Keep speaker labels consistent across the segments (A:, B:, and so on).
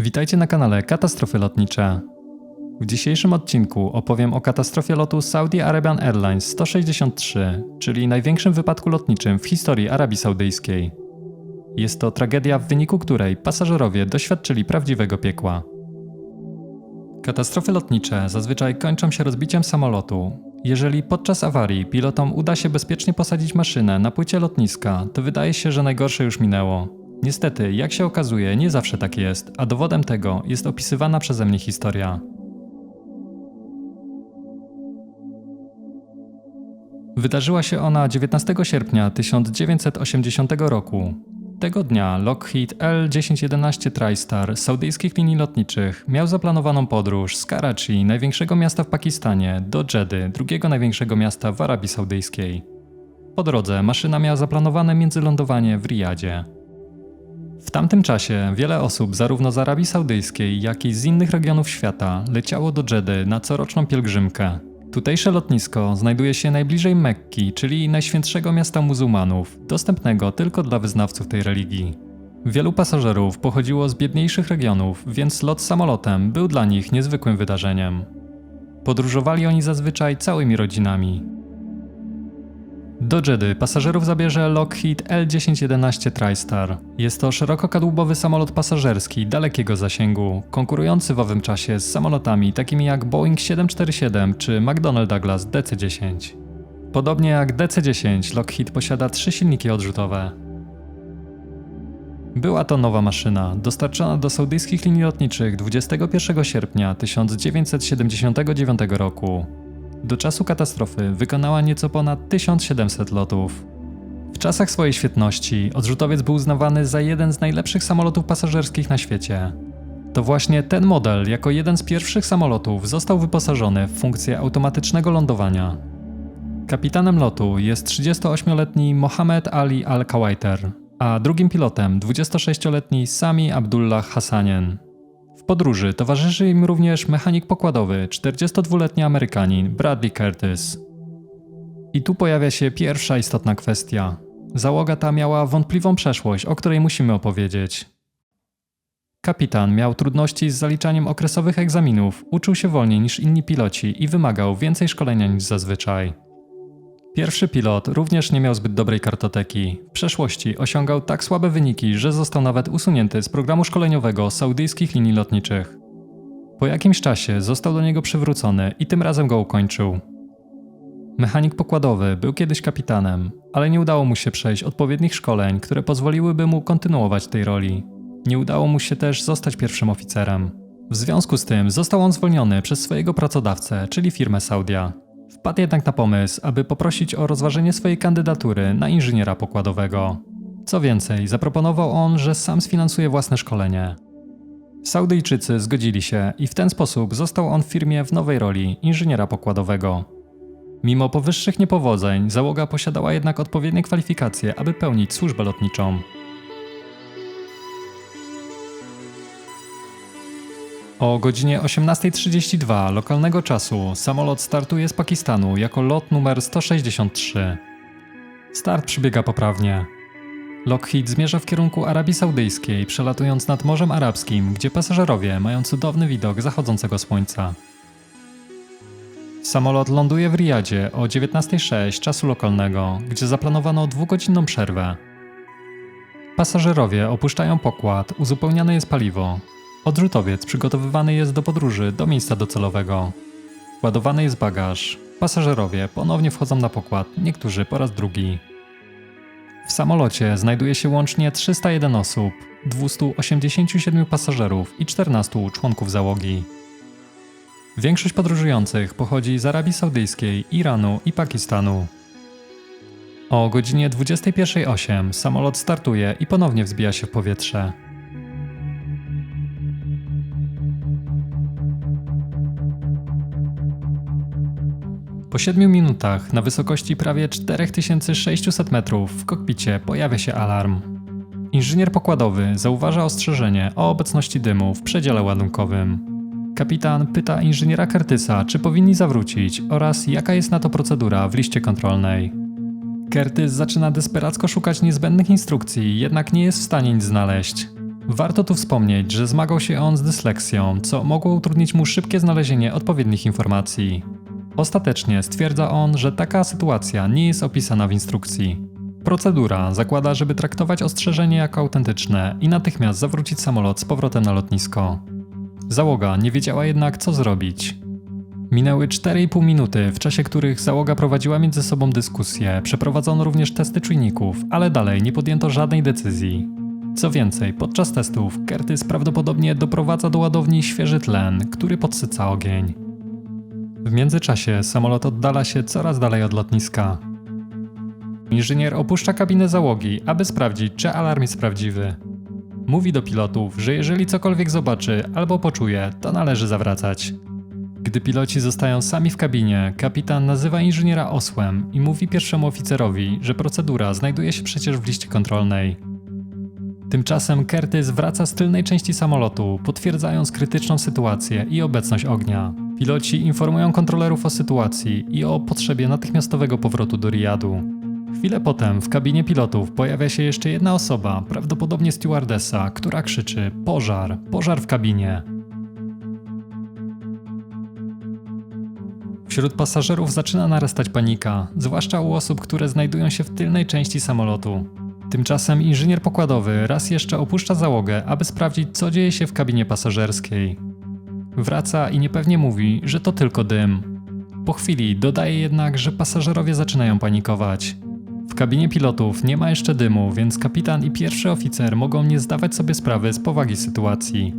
A: Witajcie na kanale Katastrofy Lotnicze. W dzisiejszym odcinku opowiem o katastrofie lotu Saudi Arabian Airlines 163, czyli największym wypadku lotniczym w historii Arabii Saudyjskiej. Jest to tragedia, w wyniku której pasażerowie doświadczyli prawdziwego piekła. Katastrofy lotnicze zazwyczaj kończą się rozbiciem samolotu. Jeżeli podczas awarii pilotom uda się bezpiecznie posadzić maszynę na płycie lotniska, to wydaje się, że najgorsze już minęło. Niestety, jak się okazuje, nie zawsze tak jest, a dowodem tego jest opisywana przeze mnie historia. Wydarzyła się ona 19 sierpnia 1980 roku. Tego dnia Lockheed L-1011 TriStar z saudyjskich linii lotniczych miał zaplanowaną podróż z Karachi, największego miasta w Pakistanie, do Jeddy, drugiego największego miasta w Arabii Saudyjskiej. Po drodze maszyna miała zaplanowane międzylądowanie w Riyadzie. W tamtym czasie wiele osób zarówno z Arabii Saudyjskiej, jak i z innych regionów świata leciało do Jeddy na coroczną pielgrzymkę. Tutejsze lotnisko znajduje się najbliżej Mekki, czyli najświętszego miasta muzułmanów, dostępnego tylko dla wyznawców tej religii. Wielu pasażerów pochodziło z biedniejszych regionów, więc lot samolotem był dla nich niezwykłym wydarzeniem. Podróżowali oni zazwyczaj całymi rodzinami. Do Jeddy pasażerów zabierze Lockheed L-1011 TriStar. Jest to szerokokadłubowy samolot pasażerski dalekiego zasięgu, konkurujący w owym czasie z samolotami takimi jak Boeing 747 czy McDonnell Douglas DC-10. Podobnie jak DC-10, Lockheed posiada trzy silniki odrzutowe. Była to nowa maszyna, dostarczona do saudyjskich linii lotniczych 21 sierpnia 1979 roku. Do czasu katastrofy wykonała nieco ponad 1700 lotów. W czasach swojej świetności odrzutowiec był uznawany za jeden z najlepszych samolotów pasażerskich na świecie. To właśnie ten model, jako jeden z pierwszych samolotów, został wyposażony w funkcję automatycznego lądowania. Kapitanem lotu jest 38-letni Mohamed Ali Al-Kawaiter, a drugim pilotem 26-letni Sami Abdullah Hassanien. W podróży towarzyszy im również mechanik pokładowy, 42-letni Amerykanin Bradley Curtis. I tu pojawia się pierwsza istotna kwestia. Załoga ta miała wątpliwą przeszłość, o której musimy opowiedzieć. Kapitan miał trudności z zaliczaniem okresowych egzaminów, uczył się wolniej niż inni piloci i wymagał więcej szkolenia niż zazwyczaj. Pierwszy pilot również nie miał zbyt dobrej kartoteki. W przeszłości osiągał tak słabe wyniki, że został nawet usunięty z programu szkoleniowego saudyjskich linii lotniczych. Po jakimś czasie został do niego przywrócony i tym razem go ukończył. Mechanik pokładowy był kiedyś kapitanem, ale nie udało mu się przejść odpowiednich szkoleń, które pozwoliłyby mu kontynuować tej roli. Nie udało mu się też zostać pierwszym oficerem. W związku z tym został on zwolniony przez swojego pracodawcę, czyli firmę Saudia. Wpadł jednak na pomysł, aby poprosić o rozważenie swojej kandydatury na inżyniera pokładowego. Co więcej, zaproponował on, że sam sfinansuje własne szkolenie. Saudyjczycy zgodzili się i w ten sposób został on w firmie w nowej roli inżyniera pokładowego. Mimo powyższych niepowodzeń, załoga posiadała jednak odpowiednie kwalifikacje, aby pełnić służbę lotniczą. O godzinie 18.32 lokalnego czasu samolot startuje z Pakistanu jako lot numer 163. Start przebiega poprawnie. Lockheed zmierza w kierunku Arabii Saudyjskiej, przelatując nad Morzem Arabskim, gdzie pasażerowie mają cudowny widok zachodzącego słońca. Samolot ląduje w Riyadzie o 19.06 czasu lokalnego, gdzie zaplanowano dwugodzinną przerwę. Pasażerowie opuszczają pokład, uzupełniane jest paliwo. Odrzutowiec przygotowywany jest do podróży do miejsca docelowego. Ładowany jest bagaż. Pasażerowie ponownie wchodzą na pokład, niektórzy po raz drugi. W samolocie znajduje się łącznie 301 osób, 287 pasażerów i 14 członków załogi. Większość podróżujących pochodzi z Arabii Saudyjskiej, Iranu i Pakistanu. O godzinie 21.08 samolot startuje i ponownie wzbija się w powietrze. Po 7 minutach na wysokości prawie 4600 metrów w kokpicie pojawia się alarm. Inżynier pokładowy zauważa ostrzeżenie o obecności dymu w przedziale ładunkowym. Kapitan pyta inżyniera Curtisa, czy powinni zawrócić oraz jaka jest na to procedura w liście kontrolnej. Curtis zaczyna desperacko szukać niezbędnych instrukcji, jednak nie jest w stanie nic znaleźć. Warto tu wspomnieć, że zmagał się on z dysleksją, co mogło utrudnić mu szybkie znalezienie odpowiednich informacji. Ostatecznie stwierdza on, że taka sytuacja nie jest opisana w instrukcji. Procedura zakłada, żeby traktować ostrzeżenie jako autentyczne i natychmiast zawrócić samolot z powrotem na lotnisko. Załoga nie wiedziała jednak, co zrobić. Minęły 4,5 minuty, w czasie których załoga prowadziła między sobą dyskusję. Przeprowadzono również testy czujników, ale dalej nie podjęto żadnej decyzji. Co więcej, podczas testów Curtis prawdopodobnie doprowadza do ładowni świeży tlen, który podsyca ogień. W międzyczasie samolot oddala się coraz dalej od lotniska. Inżynier opuszcza kabinę załogi, aby sprawdzić, czy alarm jest prawdziwy. Mówi do pilotów, że jeżeli cokolwiek zobaczy albo poczuje, to należy zawracać. Gdy piloci zostają sami w kabinie, kapitan nazywa inżyniera osłem i mówi pierwszemu oficerowi, że procedura znajduje się przecież w liście kontrolnej. Tymczasem Curtis wraca z tylnej części samolotu, potwierdzając krytyczną sytuację i obecność ognia. Piloci informują kontrolerów o sytuacji i o potrzebie natychmiastowego powrotu do Riyadu. Chwilę potem w kabinie pilotów pojawia się jeszcze jedna osoba, prawdopodobnie stewardessa, która krzyczy: Pożar, pożar w kabinie. Wśród pasażerów zaczyna narastać panika, zwłaszcza u osób, które znajdują się w tylnej części samolotu. Tymczasem inżynier pokładowy raz jeszcze opuszcza załogę, aby sprawdzić, co dzieje się w kabinie pasażerskiej. Wraca i niepewnie mówi, że to tylko dym. Po chwili dodaje jednak, że pasażerowie zaczynają panikować. W kabinie pilotów nie ma jeszcze dymu, więc kapitan i pierwszy oficer mogą nie zdawać sobie sprawy z powagi sytuacji.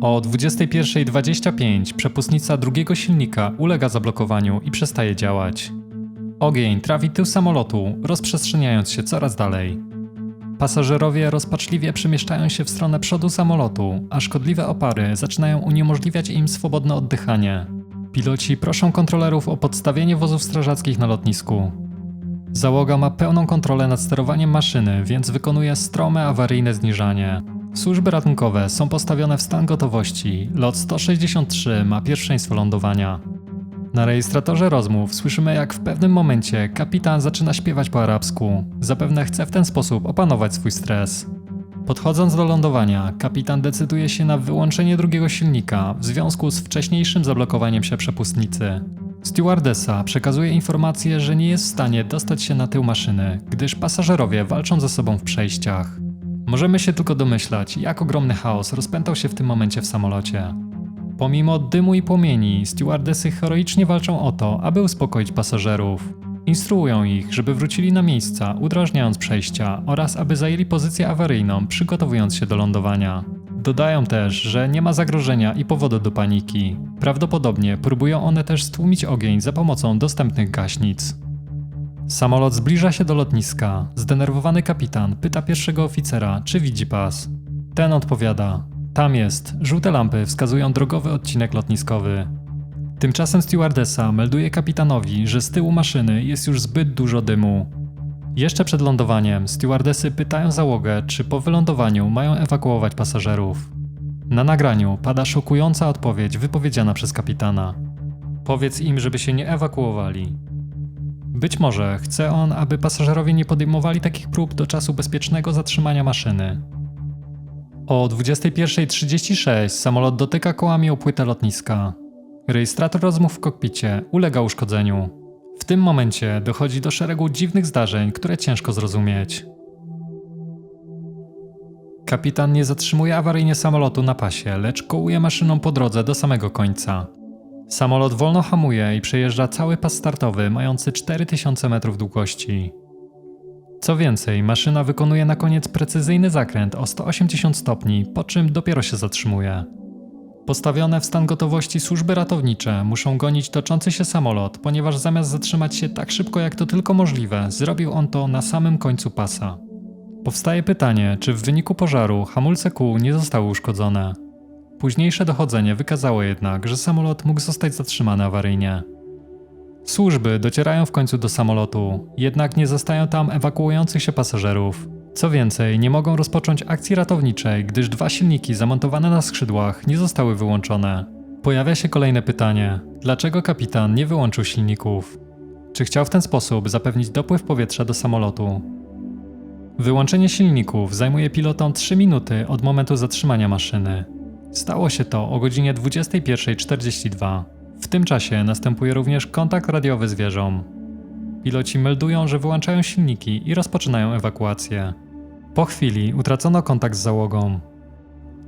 A: O 21.25 przepustnica drugiego silnika ulega zablokowaniu i przestaje działać. Ogień trawi tył samolotu, rozprzestrzeniając się coraz dalej. Pasażerowie rozpaczliwie przemieszczają się w stronę przodu samolotu, a szkodliwe opary zaczynają uniemożliwiać im swobodne oddychanie. Piloci proszą kontrolerów o podstawienie wozów strażackich na lotnisku. Załoga ma pełną kontrolę nad sterowaniem maszyny, więc wykonuje strome awaryjne zniżanie. Służby ratunkowe są postawione w stan gotowości. Lot 163 ma pierwszeństwo lądowania. Na rejestratorze rozmów słyszymy, jak w pewnym momencie kapitan zaczyna śpiewać po arabsku. Zapewne chce w ten sposób opanować swój stres. Podchodząc do lądowania, kapitan decyduje się na wyłączenie drugiego silnika w związku z wcześniejszym zablokowaniem się przepustnicy. Stewardessa przekazuje informację, że nie jest w stanie dostać się na tył maszyny, gdyż pasażerowie walczą ze sobą w przejściach. Możemy się tylko domyślać, jak ogromny chaos rozpętał się w tym momencie w samolocie. Pomimo dymu i płomieni, stewardesy heroicznie walczą o to, aby uspokoić pasażerów. Instruują ich, żeby wrócili na miejsca, udrażniając przejścia oraz aby zajęli pozycję awaryjną, przygotowując się do lądowania. Dodają też, że nie ma zagrożenia i powodu do paniki. Prawdopodobnie próbują one też stłumić ogień za pomocą dostępnych gaśnic. Samolot zbliża się do lotniska. Zdenerwowany kapitan pyta pierwszego oficera, czy widzi pas. Ten odpowiada: Tam jest. Żółte lampy wskazują drogowy odcinek lotniskowy. Tymczasem stewardessa melduje kapitanowi, że z tyłu maszyny jest już zbyt dużo dymu. Jeszcze przed lądowaniem stewardesy pytają załogę, czy po wylądowaniu mają ewakuować pasażerów. Na nagraniu pada szokująca odpowiedź wypowiedziana przez kapitana. Powiedz im, żeby się nie ewakuowali. Być może chce on, aby pasażerowie nie podejmowali takich prób do czasu bezpiecznego zatrzymania maszyny. O 21.36 samolot dotyka kołami o płytę lotniska. Rejestrator rozmów w kokpicie ulega uszkodzeniu. W tym momencie dochodzi do szeregu dziwnych zdarzeń, które ciężko zrozumieć. Kapitan nie zatrzymuje awaryjnie samolotu na pasie, lecz kołuje maszyną po drodze do samego końca. Samolot wolno hamuje i przejeżdża cały pas startowy mający 4000 metrów długości. Co więcej, maszyna wykonuje na koniec precyzyjny zakręt o 180 stopni, po czym dopiero się zatrzymuje. Postawione w stan gotowości służby ratownicze muszą gonić toczący się samolot, ponieważ zamiast zatrzymać się tak szybko jak to tylko możliwe, zrobił on to na samym końcu pasa. Powstaje pytanie, czy w wyniku pożaru hamulce kół nie zostały uszkodzone. Późniejsze dochodzenie wykazało jednak, że samolot mógł zostać zatrzymany awaryjnie. Służby docierają w końcu do samolotu, jednak nie zostają tam ewakuujących się pasażerów. Co więcej, nie mogą rozpocząć akcji ratowniczej, gdyż dwa silniki zamontowane na skrzydłach nie zostały wyłączone. Pojawia się kolejne pytanie: dlaczego kapitan nie wyłączył silników? Czy chciał w ten sposób zapewnić dopływ powietrza do samolotu? Wyłączenie silników zajmuje pilotom 3 minuty od momentu zatrzymania maszyny. Stało się to o godzinie 21.42. W tym czasie następuje również kontakt radiowy z wieżą. Piloci meldują, że wyłączają silniki i rozpoczynają ewakuację. Po chwili utracono kontakt z załogą.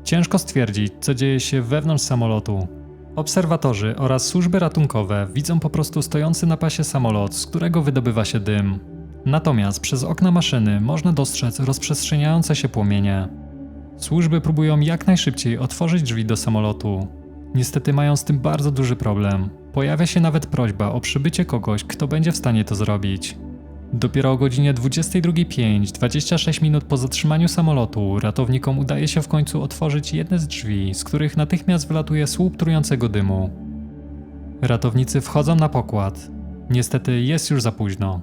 A: Ciężko stwierdzić, co dzieje się wewnątrz samolotu. Obserwatorzy oraz służby ratunkowe widzą po prostu stojący na pasie samolot, z którego wydobywa się dym. Natomiast przez okna maszyny można dostrzec rozprzestrzeniające się płomienie. Służby próbują jak najszybciej otworzyć drzwi do samolotu. Niestety mają z tym bardzo duży problem. Pojawia się nawet prośba o przybycie kogoś, kto będzie w stanie to zrobić. Dopiero o godzinie 22.05, 26 minut po zatrzymaniu samolotu, ratownikom udaje się w końcu otworzyć jedne z drzwi, z których natychmiast wylatuje słup trującego dymu. Ratownicy wchodzą na pokład. Niestety jest już za późno.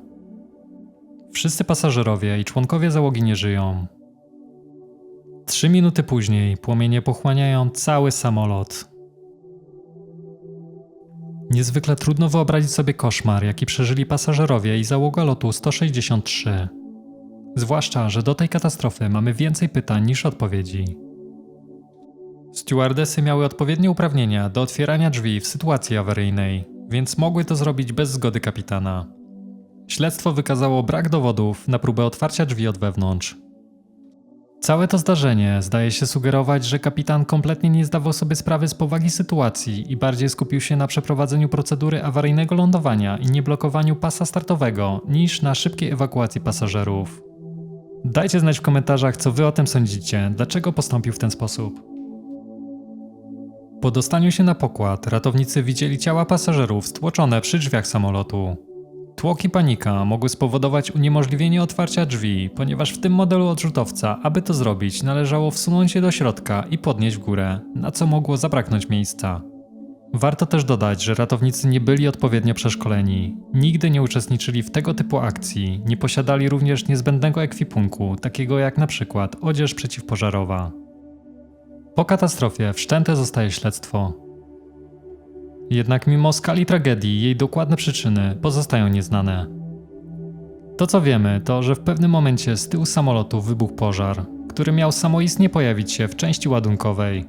A: Wszyscy pasażerowie i członkowie załogi nie żyją. Trzy minuty później płomienie pochłaniają cały samolot. Niezwykle trudno wyobrazić sobie koszmar, jaki przeżyli pasażerowie i załoga lotu 163. Zwłaszcza, że do tej katastrofy mamy więcej pytań niż odpowiedzi. Stewardesy miały odpowiednie uprawnienia do otwierania drzwi w sytuacji awaryjnej, więc mogły to zrobić bez zgody kapitana. Śledztwo wykazało brak dowodów na próbę otwarcia drzwi od wewnątrz. Całe to zdarzenie zdaje się sugerować, że kapitan kompletnie nie zdawał sobie sprawy z powagi sytuacji i bardziej skupił się na przeprowadzeniu procedury awaryjnego lądowania i nieblokowaniu pasa startowego niż na szybkiej ewakuacji pasażerów. Dajcie znać w komentarzach, co wy o tym sądzicie, dlaczego postąpił w ten sposób. Po dostaniu się na pokład, ratownicy widzieli ciała pasażerów stłoczone przy drzwiach samolotu. Tłok i panika mogły spowodować uniemożliwienie otwarcia drzwi, ponieważ w tym modelu odrzutowca, aby to zrobić, należało wsunąć je do środka i podnieść w górę, na co mogło zabraknąć miejsca. Warto też dodać, że ratownicy nie byli odpowiednio przeszkoleni, nigdy nie uczestniczyli w tego typu akcji, nie posiadali również niezbędnego ekwipunku, takiego jak na przykład odzież przeciwpożarowa. Po katastrofie wszczęte zostaje śledztwo. Jednak mimo skali tragedii, jej dokładne przyczyny pozostają nieznane. To co wiemy, to że w pewnym momencie z tyłu samolotu wybuchł pożar, który miał samoistnie pojawić się w części ładunkowej.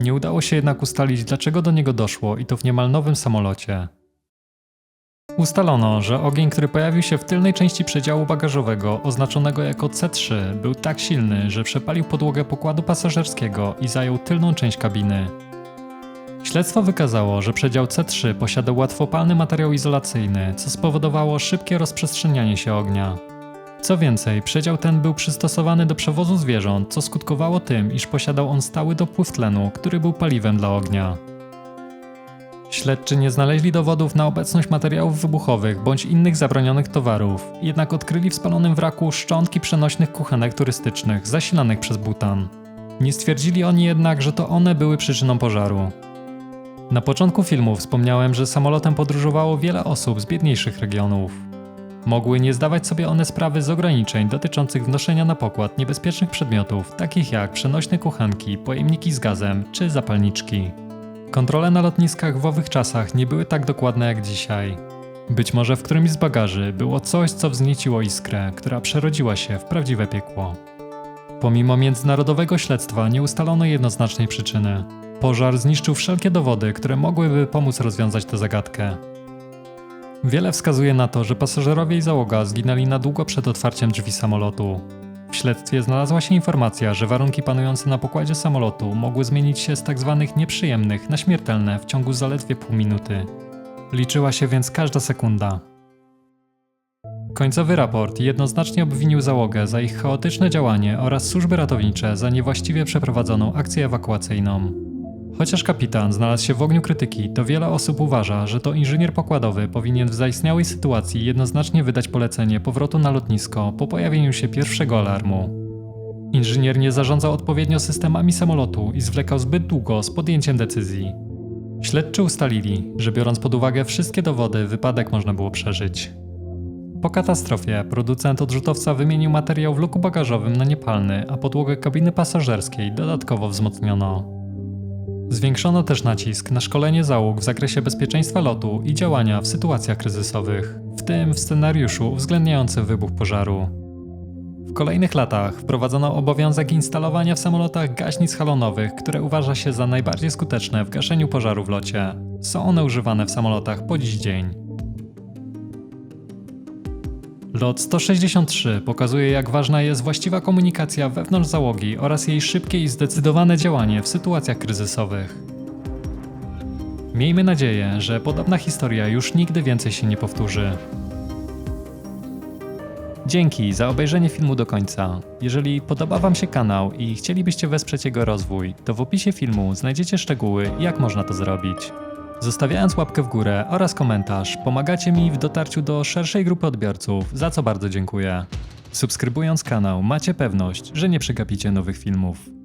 A: Nie udało się jednak ustalić, dlaczego do niego doszło i to w niemal nowym samolocie. Ustalono, że ogień, który pojawił się w tylnej części przedziału bagażowego, oznaczonego jako C3, był tak silny, że przepalił podłogę pokładu pasażerskiego i zajął tylną część kabiny. Śledztwo wykazało, że przedział C3 posiadał łatwopalny materiał izolacyjny, co spowodowało szybkie rozprzestrzenianie się ognia. Co więcej, przedział ten był przystosowany do przewozu zwierząt, co skutkowało tym, iż posiadał on stały dopływ tlenu, który był paliwem dla ognia. Śledczy nie znaleźli dowodów na obecność materiałów wybuchowych bądź innych zabronionych towarów, jednak odkryli w spalonym wraku szczątki przenośnych kuchenek turystycznych zasilanych przez butan. Nie stwierdzili oni jednak, że to one były przyczyną pożaru. Na początku filmu wspomniałem, że samolotem podróżowało wiele osób z biedniejszych regionów. Mogły nie zdawać sobie one sprawy z ograniczeń dotyczących wnoszenia na pokład niebezpiecznych przedmiotów, takich jak przenośne kuchenki, pojemniki z gazem czy zapalniczki. Kontrole na lotniskach w owych czasach nie były tak dokładne jak dzisiaj. Być może w którymś z bagaży było coś, co wznieciło iskrę, która przerodziła się w prawdziwe piekło. Pomimo międzynarodowego śledztwa nie ustalono jednoznacznej przyczyny. Pożar zniszczył wszelkie dowody, które mogłyby pomóc rozwiązać tę zagadkę. Wiele wskazuje na to, że pasażerowie i załoga zginęli na długo przed otwarciem drzwi samolotu. W śledztwie znalazła się informacja, że warunki panujące na pokładzie samolotu mogły zmienić się z tzw. nieprzyjemnych na śmiertelne w ciągu zaledwie pół minuty. Liczyła się więc każda sekunda. Końcowy raport jednoznacznie obwinił załogę za ich chaotyczne działanie oraz służby ratownicze za niewłaściwie przeprowadzoną akcję ewakuacyjną. Chociaż kapitan znalazł się w ogniu krytyki, to wiele osób uważa, że to inżynier pokładowy powinien w zaistniałej sytuacji jednoznacznie wydać polecenie powrotu na lotnisko po pojawieniu się pierwszego alarmu. Inżynier nie zarządzał odpowiednio systemami samolotu i zwlekał zbyt długo z podjęciem decyzji. Śledczy ustalili, że biorąc pod uwagę wszystkie dowody, wypadek można było przeżyć. Po katastrofie producent odrzutowca wymienił materiał w luku bagażowym na niepalny, a podłogę kabiny pasażerskiej dodatkowo wzmocniono. Zwiększono też nacisk na szkolenie załóg w zakresie bezpieczeństwa lotu i działania w sytuacjach kryzysowych, w tym w scenariuszu uwzględniającym wybuch pożaru. W kolejnych latach wprowadzono obowiązek instalowania w samolotach gaśnic halonowych, które uważa się za najbardziej skuteczne w gaszeniu pożaru w locie. Są one używane w samolotach po dziś dzień. Lot 163 pokazuje, jak ważna jest właściwa komunikacja wewnątrz załogi oraz jej szybkie i zdecydowane działanie w sytuacjach kryzysowych. Miejmy nadzieję, że podobna historia już nigdy więcej się nie powtórzy. Dzięki za obejrzenie filmu do końca. Jeżeli podoba Wam się kanał i chcielibyście wesprzeć jego rozwój, to w opisie filmu znajdziecie szczegóły, jak można to zrobić. Zostawiając łapkę w górę oraz komentarz, pomagacie mi w dotarciu do szerszej grupy odbiorców, za co bardzo dziękuję. Subskrybując kanał, macie pewność, że nie przegapicie nowych filmów.